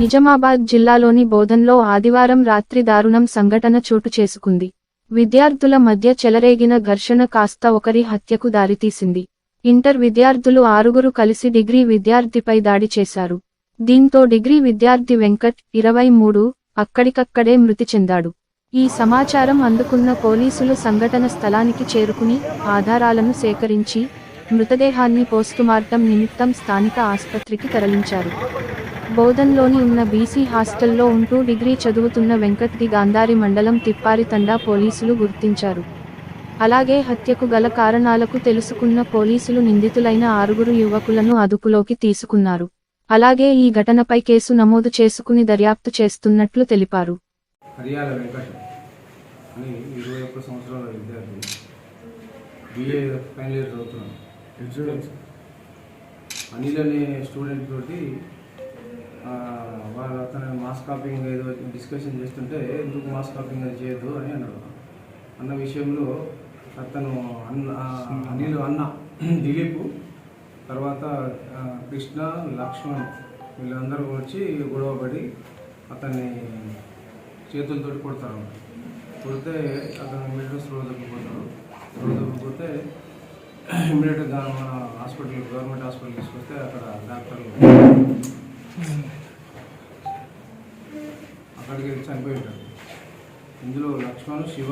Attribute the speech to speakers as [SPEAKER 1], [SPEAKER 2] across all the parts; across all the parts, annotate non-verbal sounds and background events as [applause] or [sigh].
[SPEAKER 1] నిజామాబాద్ జిల్లాలోని బోధన్లో ఆదివారం రాత్రి దారుణం సంఘటన చోటు చేసుకుంది. విద్యార్థుల మధ్య చెలరేగిన ఘర్షణ కాస్త ఒకరి హత్యకు దారితీసింది. ఇంటర్ విద్యార్థులు ఆరుగురు కలిసి డిగ్రీ విద్యార్థిపై దాడి చేశారు. దీంతో డిగ్రీ విద్యార్థి వెంకట్ ఇరవై మూడు అక్కడికక్కడే మృతి చెందాడు. ఈ సమాచారం అందుకున్న పోలీసులు సంఘటన స్థలానికి చేరుకుని ఆధారాలను సేకరించి మృతదేహాన్ని పోస్టుమార్టం నిమిత్తం స్థానిక ఆసుపత్రికి తరలించారు. బౌధన్లోని ఉన్న బీసీ హాస్టల్లో ఉంటూ డిగ్రీ చదువుతున్న వెంకట్కి గాంధారి మండలం తిప్పారి తండా పోలీసులు గుర్తించారు. అలాగే హత్యకు గల కారణాలకు తెలుసుకున్న పోలీసులు నిందితులైన ఆరుగురు యువకులను అదుపులోకి తీసుకున్నారు. అలాగే ఈ ఘటనపై కేసు నమోదు చేసుకుని దర్యాప్తు చేస్తున్నట్లు తెలిపారు.
[SPEAKER 2] హరియాల అని ఇరవై ఒక్క సంవత్సరాల విద్యార్థి బిఏ ఫైనల్ ఇయర్ చదువుతున్నాను అనిల్ అనే స్టూడెంట్ తోటి వాళ్ళు అతను మాస్ కాపింగ్ ఏదో డిస్కషన్ చేస్తుంటే ఎందుకు మాస్ కాపింగ్ అది చేయొద్దు అని అన్నాడు. అన్న విషయంలో అతను అన్న ఆ, అనిల్ అన్న దిలీప్ తర్వాత కృష్ణ లక్ష్మణ్ వీళ్ళందరూ వచ్చి గొడవపడి అతన్ని చేతులతోటి కొడతారు. కొడితే అతను ఇమీడియట్గా స్లో తగ్గిపోతాడు స్లో తగ్గిపోతే ఇమీడియట్గా మన హాస్పిటల్ గవర్నమెంట్ హాస్పిటల్ తీసుకొస్తే అక్కడ డాక్టర్లు అక్కడికి వెళ్ళి చనిపోయి ఉంటాడు ఇందులో లక్ష్మణ్ శివ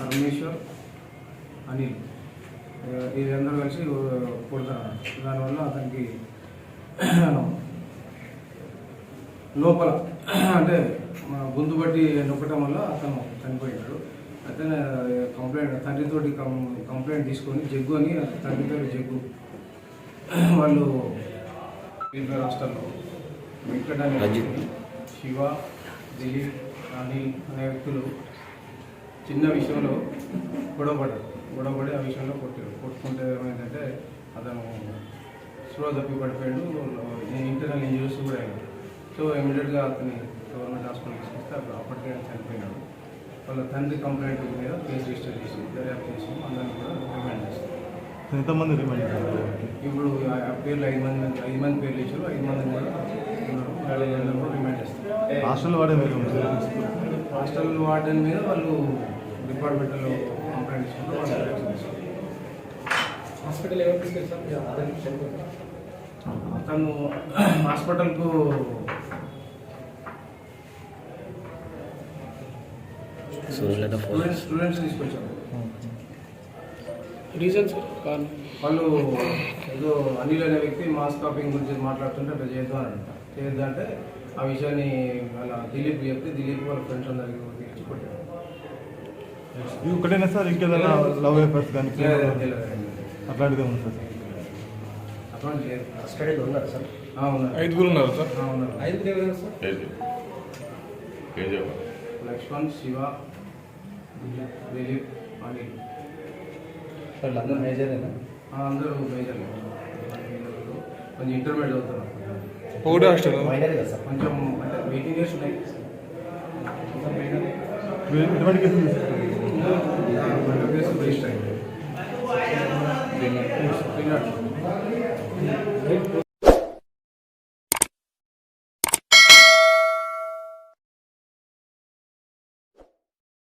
[SPEAKER 2] పరమేశ్వర్ అనిల్. ఆ, వీళ్ళందరూ కలిసి కొడతారు దానివల్ల అతనికి [clears throat] లోపల [clears throat] అంటే మన గొంతు బట్టి నొక్కటం వల్ల అతను చనిపోయాడు అతను కంప్లైంట్ తండ్రితోటి కం- కంప్లైంట్ తీసుకొని జగ్గు అని తండ్రి పేరు జగ్గు. [clears throat] వాళ్ళు వీళ్ళ రాష్ట్రాల్లో వెంకట అనే వ్యక్తి, శివ దిలీప్ అనిల్ అనే వ్యక్తులు చిన్న విషయంలో గొడవపడ్డారు గొడవపడి ఆ విషయంలో కొట్టారు. కొట్టుకుంటే ఏమైందంటే అతను స్లో తప్పి పడిపోయాడు. ఇంటర్నల్ ఇంజరీస్ కూడా అయ్యాడు సో ఇమీడియట్గా అతని గవర్నమెంట్ హాస్పిటల్ తీసుకొస్తే అప్పుడు అప్పటికే చనిపోయినాడు. వాళ్ళ తండ్రి కంప్లైంట్ మీద కేసు రిజిస్టర్ చేసి దర్యాప్తు చేసి అందరిని కూడా రిమాండ్ చేస్తారు
[SPEAKER 3] ఎంతమంది రిమైండ్
[SPEAKER 2] ఇప్పుడు పేర్లు ఐదు మంది ఐదు మంది పేర్లు ఇచ్చారు ఐదు కూడా రిమాండ్ చేస్తారు.
[SPEAKER 3] హాస్టల్ వాడే మీరు
[SPEAKER 2] హాస్టల్ వార్డెన్ మీద వాళ్ళు డిపార్ట్మెంట్లో కంప్లైంట్ తీసుకుంటారు
[SPEAKER 4] హాస్పిటల్ అతను
[SPEAKER 2] అతను హాస్పిటల్కు స్టూడెంట్స్ స్టూడెంట్స్ తీసుకొచ్చారు
[SPEAKER 4] రీజన్స్ కారణం
[SPEAKER 2] వాళ్ళు ఏదో అనిల్ అనే వ్యక్తి మాస్ కాపింగ్ గురించి మాట్లాడుతుంటే అట్లా చేయొద్దు అని అంట చేయొద్దు అంటే ఆ విషయాన్ని వాళ్ళ దిలీప్ చెప్తే దిలీప్ వాళ్ళ ఫ్రెండ్స్ అందరికి ఇచ్చి కొట్టాడు
[SPEAKER 3] ఇది ఒకటేనా సార్? ఇంకేదైనా లవ్ ఎఫర్స్ కానీ. అట్లాంటిది ఉంది సార్?
[SPEAKER 2] అటువంటి లేదు.
[SPEAKER 4] స్టడీలో ఉన్నారు సార్?
[SPEAKER 2] ఆ, ఉన్నారు.
[SPEAKER 5] ఐదుగురు ఉన్నారు సార్.
[SPEAKER 2] ఆ, ఉన్నారు.
[SPEAKER 4] ఐదుగురు ఎవరు సార్?
[SPEAKER 2] లక్ష్మణ్ శివ దిలీప్ అనిల్.
[SPEAKER 4] వాళ్ళందరూ మేజరేనా
[SPEAKER 2] అందరూ మేజర్ కొంచెం ఇంటర్మీడియట్ చదువుతున్నారు
[SPEAKER 5] ఒకటే హాస్టల్
[SPEAKER 4] మైనర్ కదా సార్
[SPEAKER 2] కొంచెం అంటే ఎయిటీన్ ఇయర్స్ ఉన్నాయి రిజిస్టర్ అయింది